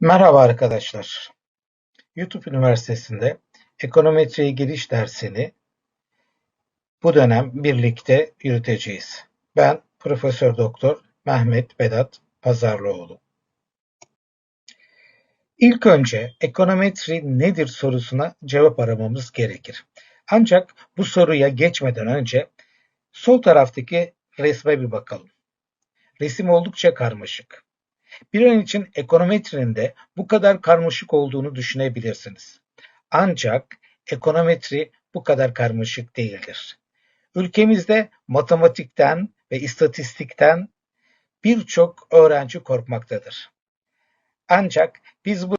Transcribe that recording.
Merhaba arkadaşlar. YouTube Üniversitesi'nde ekonometriye giriş dersini bu dönem birlikte yürüteceğiz. Ben Profesör Doktor Mehmet Vedat Pazarlıoğlu. İlk önce ekonometri nedir sorusuna cevap aramamız gerekir. Ancak bu soruya geçmeden önce sol taraftaki resme bir bakalım. Resim oldukça karmaşık. Bir an için ekonometrinin de bu kadar karmaşık olduğunu düşünebilirsiniz. Ancak ekonometri bu kadar karmaşık değildir. Ülkemizde matematikten ve istatistikten birçok öğrenci korkmaktadır. Ancak biz bu